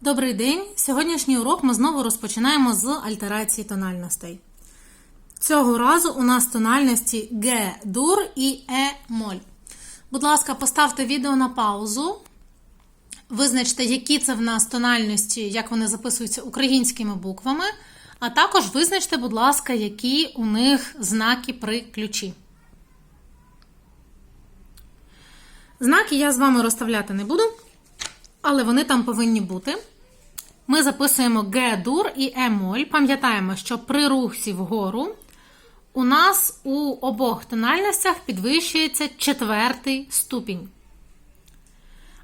Добрий день! Сьогоднішній урок ми знову розпочинаємо з альтерації тональностей. Цього разу у нас тональності Г дур і Е моль. Будь ласка, поставте відео на паузу. Визначте, які це в нас тональності, як вони записуються українськими буквами. А також визначте, будь ласка, які у них знаки при ключі. Знаки я з вами розставляти не буду, але вони там повинні бути. Ми записуємо Г-дур і Е-моль. Пам'ятаємо, що при рухсі вгору у нас у обох тональностях підвищується четвертий ступінь.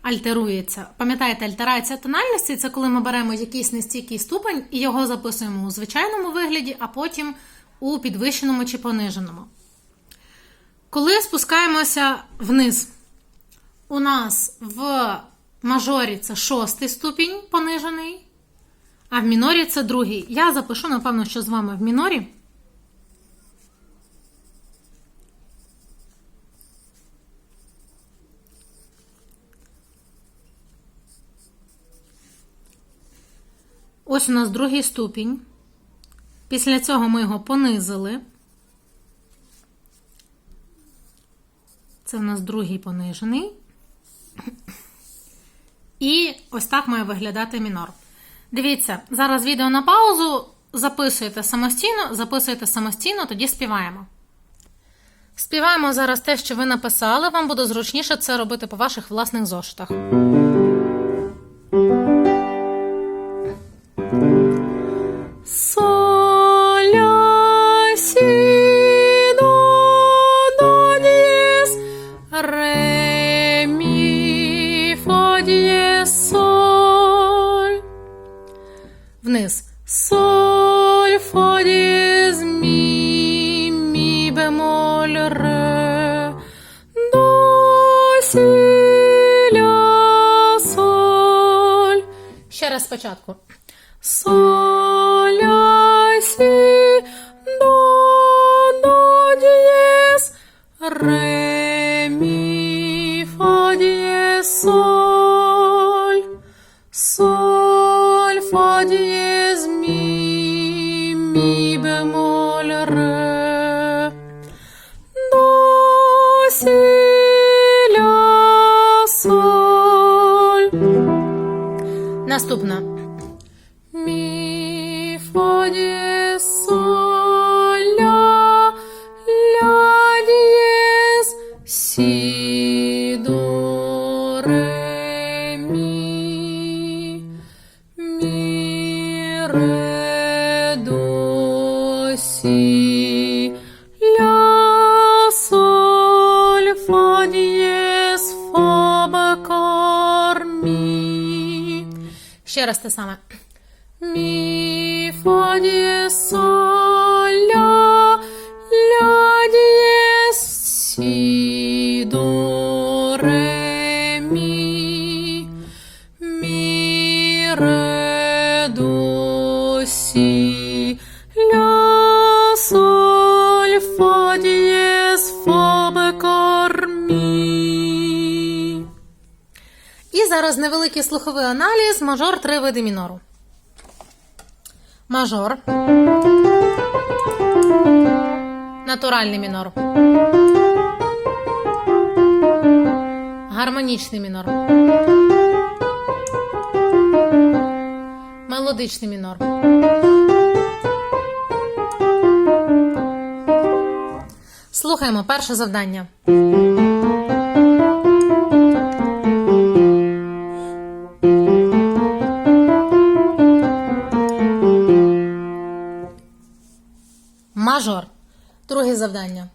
Альтерується. Пам'ятаєте, альтерація тональності це коли ми беремо якийсь нестійкий ступень і його записуємо у звичайному вигляді, а потім у підвищеному чи пониженому. Коли спускаємося вниз, у нас в мажорі це шостий ступінь понижений, а в мінорі це другий. Я запишу, напевно, що з вами в мінорі. Ось у нас другий ступінь. Після цього ми його понизили. Це в нас другий понижений. І ось так має виглядати мінор. Дивіться, зараз відео на паузу. Записуєте самостійно, записуєте самостійно, тоді співаємо. Співаємо зараз те, що ви написали. Вам буде зручніше це робити по ваших власних зошитах. спочатку. Соль, ля, сі, до, до, дієс, ре, мі, фа, дієс, соль. Соль, фа, дієс, мі, мі, бемоль, ре. До, сі, ля, соль. Наступна. Ще раз те саме. Мі, фа, дієс, соль, зараз невеликий слуховий аналіз, мажор три види мінору. Мажор. Натуральний мінор. Гармонічний мінор. Мелодичний мінор. Слухаємо перше завдання. Мажор. Друге завдання.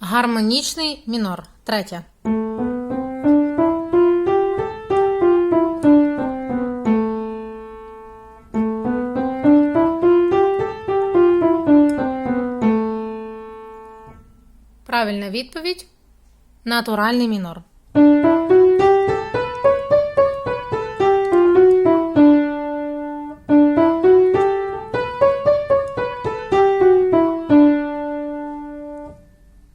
Гармонічний мінор. Третє. Правильна відповідь. Натуральний мінор.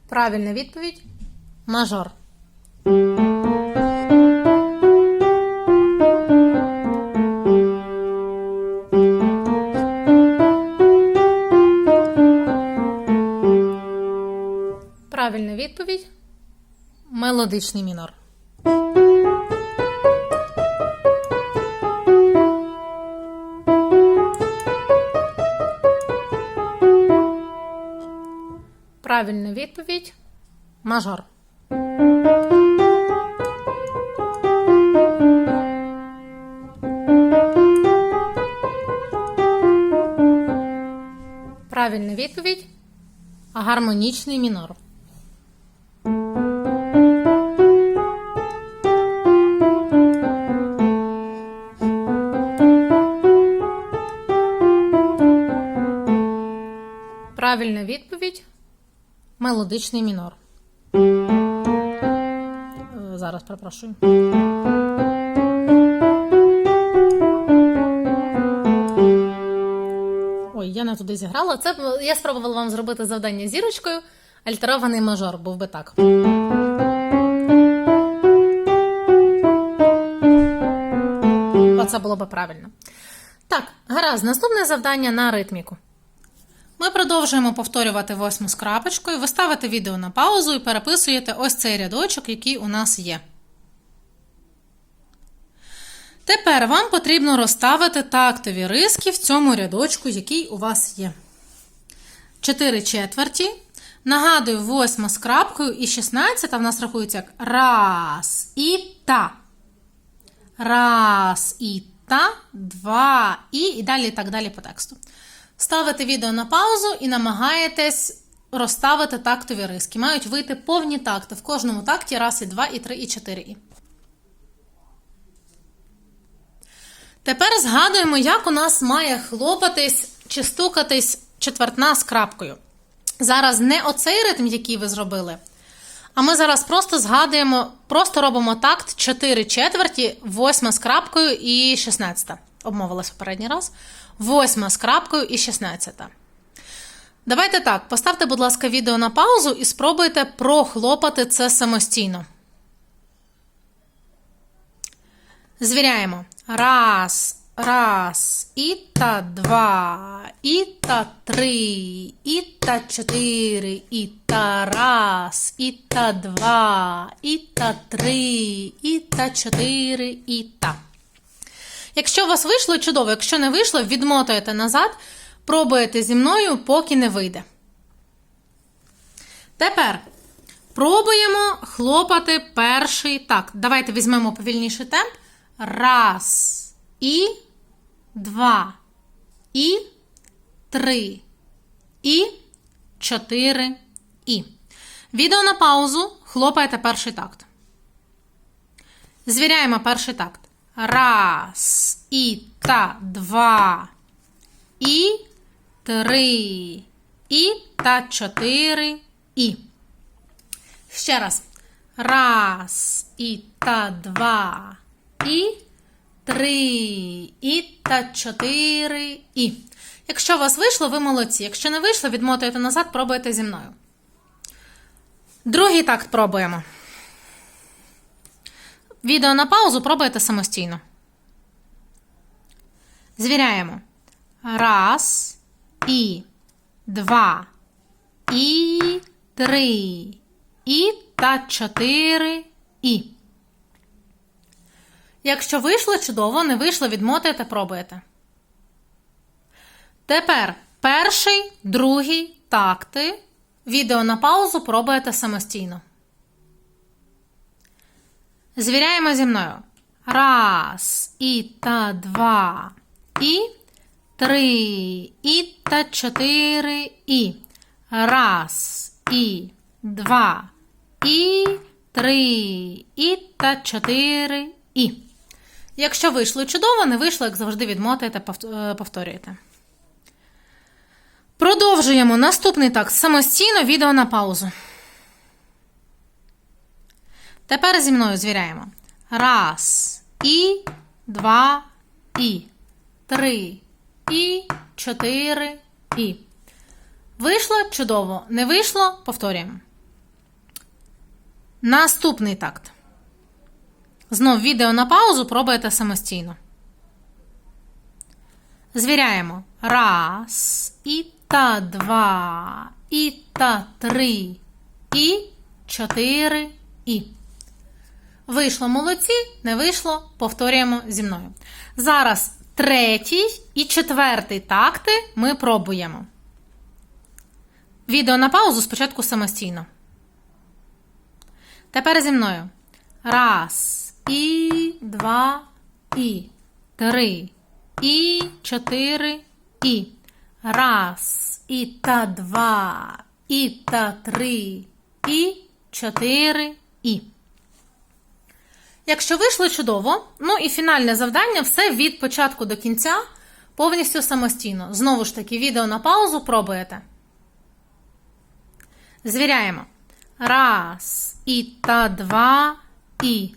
Правильна відповідь мажор. Мелодичний мінор. Правильна відповідь мажор. Правильна відповідь гармонічний мінор. Мелодичний мінор. Е, Зараз перепрошую. Ой, я не туди зіграла. Це я спробувала вам зробити завдання зірочкою. Альтерований мажор був би так. Оце було би правильно. Так, гаразд, наступне завдання на ритміку. Ми продовжуємо повторювати восьму скрапочкою. Ви ставите відео на паузу і переписуєте ось цей рядочок, який у нас є. Тепер вам потрібно розставити тактові риски в цьому рядочку, який у вас є. 4 четверті. Нагадую, восьма з крапкою і 16 в нас рахується як раз і та. Раз і та, два і, і далі і так далі по тексту. Ставите відео на паузу і намагаєтесь розставити тактові риски. Мають вийти повні такти. В кожному такті раз, і два, і три, і чотири і. Тепер згадуємо, як у нас має хлопатись чи стукатись четвертна з крапкою. Зараз не оцей ритм, який ви зробили. А ми зараз просто згадуємо, просто робимо такт 4 четверті, 8 з крапкою і 16. Обмовилась попередній раз. 8 з крапкою і 16. Давайте так, поставте, будь ласка, відео на паузу і спробуйте прохлопати це самостійно. Звіряємо. Раз, раз, і та два, і та три, і та чотири, і та раз, і та два, і та три, і та чотири, і та. Якщо у вас вийшло, чудово. Якщо не вийшло, відмотуєте назад, пробуєте зі мною, поки не вийде. Тепер пробуємо хлопати перший так. Давайте візьмемо повільніший темп. Раз, і, два, і, три, і, чотири, і. Відео на паузу. Хлопаєте перший такт. Звіряємо перший такт. Раз, і та два, і три, і та чотири, і. Ще раз. Раз, і та два, і три, і та чотири, і. Якщо у вас вийшло, ви молодці. Якщо не вийшло, відмотуєте назад, пробуйте зі мною. Другий такт пробуємо. Відео на паузу пробуйте самостійно. Звіряємо. Раз, і, два, і, три, і та чотири, і. Якщо вийшло чудово, не вийшло, відмотуєте, пробуєте. Тепер перший, другий такти. Відео на паузу пробуєте самостійно. Звіряємо зі мною. Раз, і та два, і три, і та чотири, і. Раз, і два, і три, і та чотири, і. Якщо вийшло чудово, не вийшло, як завжди, відмотуєте, повт- е, повторюєте. Продовжуємо наступний такт самостійно відео на паузу. Тепер зі мною звіряємо. Раз, і, два, і, три, і, чотири, і. Вийшло чудово. Не вийшло, повторюємо. Наступний такт. Знов відео на паузу пробуєте самостійно. Звіряємо. Раз, і та два, і та три, і чотири, і. Вийшло молодці, не вийшло, повторюємо зі мною. Зараз третій і четвертий такти ми пробуємо. Відео на паузу спочатку самостійно. Тепер зі мною. Раз, і, два, і, три, і, чотири, і. Раз, і та два, і та три, і, чотири, і. Якщо вийшло чудово, ну і фінальне завдання все від початку до кінця повністю самостійно. Знову ж таки, відео на паузу пробуєте. Звіряємо. Раз, і та два, і.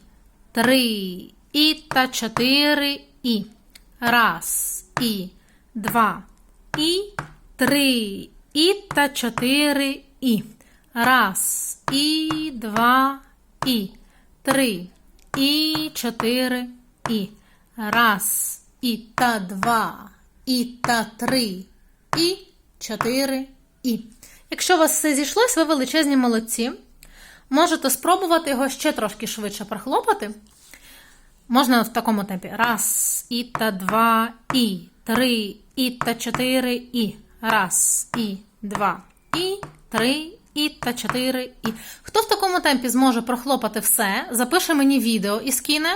Три, і та чотири, і. Раз, і, два, і, три, і та чотири, і. Раз, і, два, і. Три, і чотири, і. Раз, і та два, і та три, і чотири, і. Якщо у вас все зійшлось, ви величезні молодці. Можете спробувати його ще трошки швидше прохлопати. Можна в такому темпі. Раз, і та два, і, три, і та чотири, і. Раз, і, два, і, три, і та 4, і. Хто в такому темпі зможе прохлопати все, запише мені відео і скине,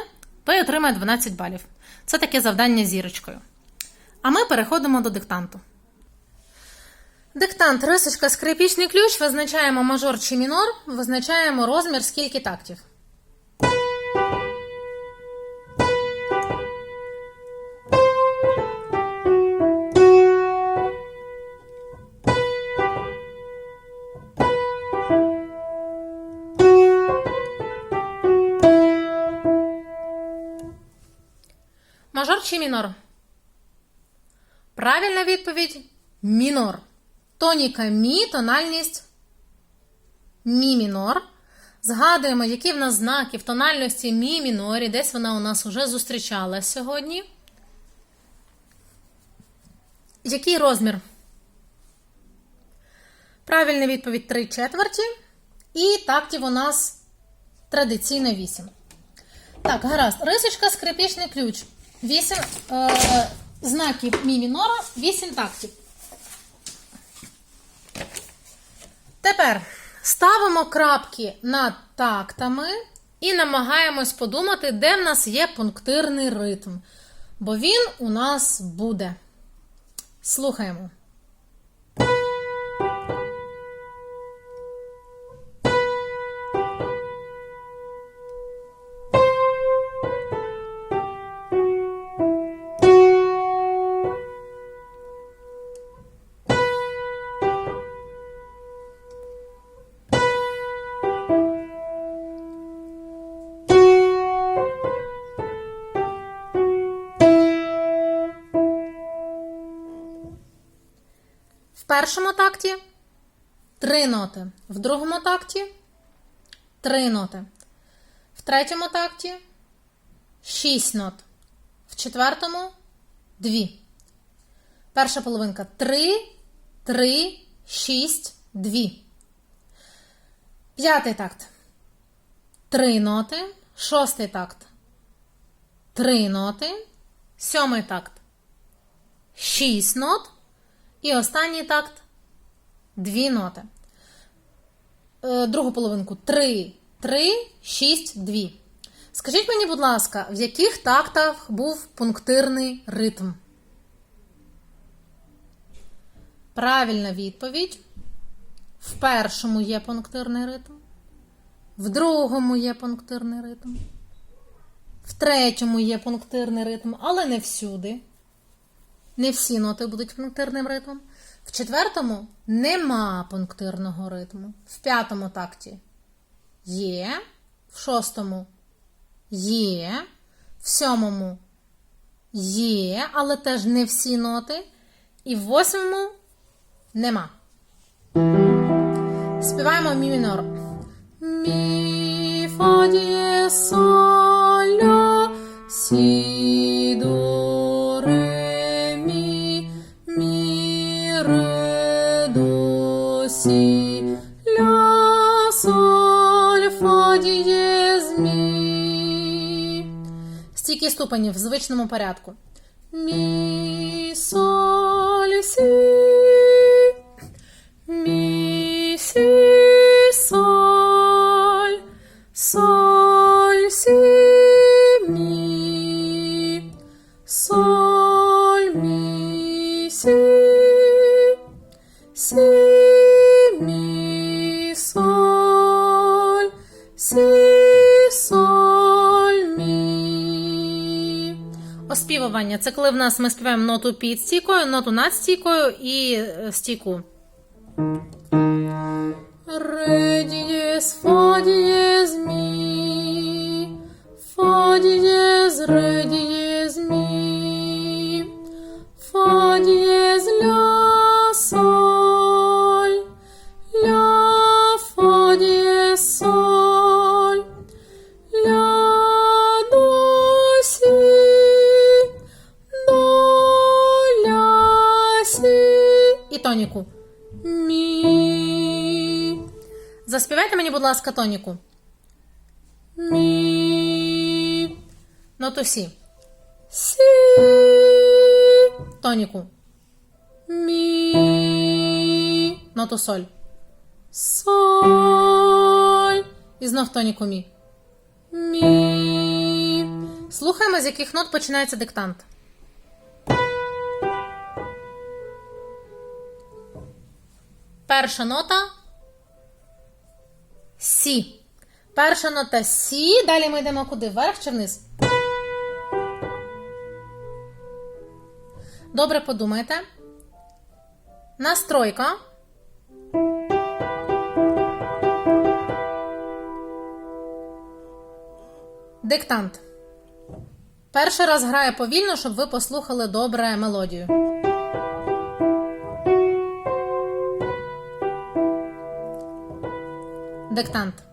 той отримає 12 балів. Це таке завдання зірочкою. А ми переходимо до диктанту. Диктант, рисочка, скрипічний ключ, визначаємо мажор чи мінор, визначаємо розмір, скільки тактів. Мажор чи мінор? Правильна відповідь мінор. Тоніка мі, тональність мі мінор. Згадуємо, які в нас знаки в тональності мі мінорі. Десь вона у нас вже зустрічалась сьогодні. Який розмір? Правильна відповідь 3 четверті. І тактів у нас традиційно 8. Так, гаразд. Рисочка, скрипічний ключ. 8 е, знаків мі мінора, 8 тактів. Тепер ставимо крапки над тактами і намагаємось подумати, де в нас є пунктирний ритм. Бо він у нас буде. Слухаємо. В першому такті три ноти. В другому такті три ноти. В третьому такті шість нот. В четвертому дві. Перша половинка три, три, шість, дві. П'ятий такт. Три ноти. Шостий такт. Три ноти. Сьомий такт. Шість нот. І останній такт дві ноти. Е, Другу половинку 3, 3, 6, 2. Скажіть мені, будь ласка, в яких тактах був пунктирний ритм? Правильна відповідь. В першому є пунктирний ритм. В другому є пунктирний ритм. В третьому є пунктирний ритм, але не всюди. Не всі ноти будуть пунктирним ритмом. В четвертому нема пунктирного ритму. В п'ятому такті є. В шостому є. В сьомому є, але теж не всі ноти. І в восьмому нема. Співаємо мі мінор. Мі фа, дієс, соль, ля, сі, до, сі, ля, соль, фа, дієз, мі. Стільки ступенів в звичному порядку. Мі, соль, сі. Оспівування це коли в нас ми співаємо ноту під стійкою, ноту над стійкою і е, стійку. Ре дієс, фа дієс, мі, фа дієс, ре ласка, тоніку. Мі. Ноту сі. Сі. Тоніку. Мі. Ноту соль. Соль. І знов тоніку мі. Мі. Слухаємо, з яких нот починається диктант. Перша нота Сі. Перша нота Сі. Далі ми йдемо куди? Вверх чи вниз? Добре подумайте. Настройка. Диктант. Перший раз грає повільно, щоб ви послухали добре мелодію. Диктант.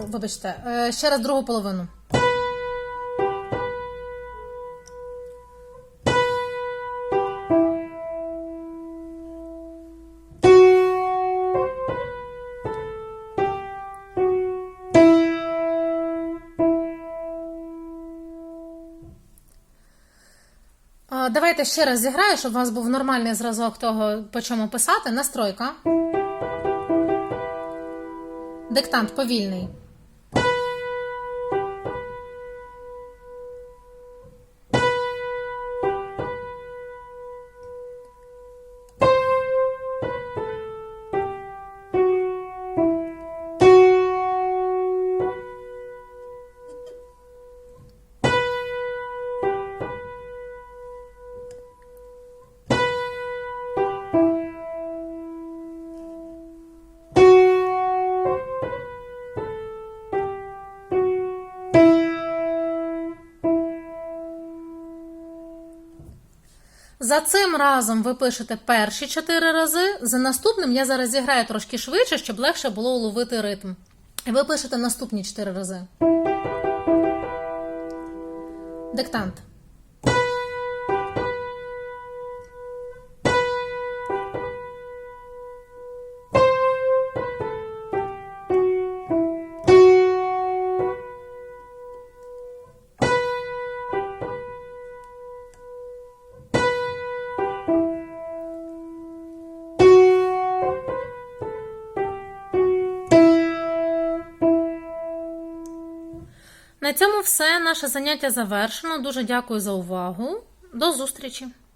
Вибачте, е, ще раз другу половину. Давайте ще раз зіграю, щоб у вас був нормальний зразок того, по чому писати. Настройка. Диктант повільний. За цим разом ви пишете перші чотири рази. За наступним я зараз зіграю трошки швидше, щоб легше було уловити ритм. І ви пишете наступні чотири рази. Диктант. Цьому все. Наше заняття завершено. Дуже дякую за увагу. До зустрічі!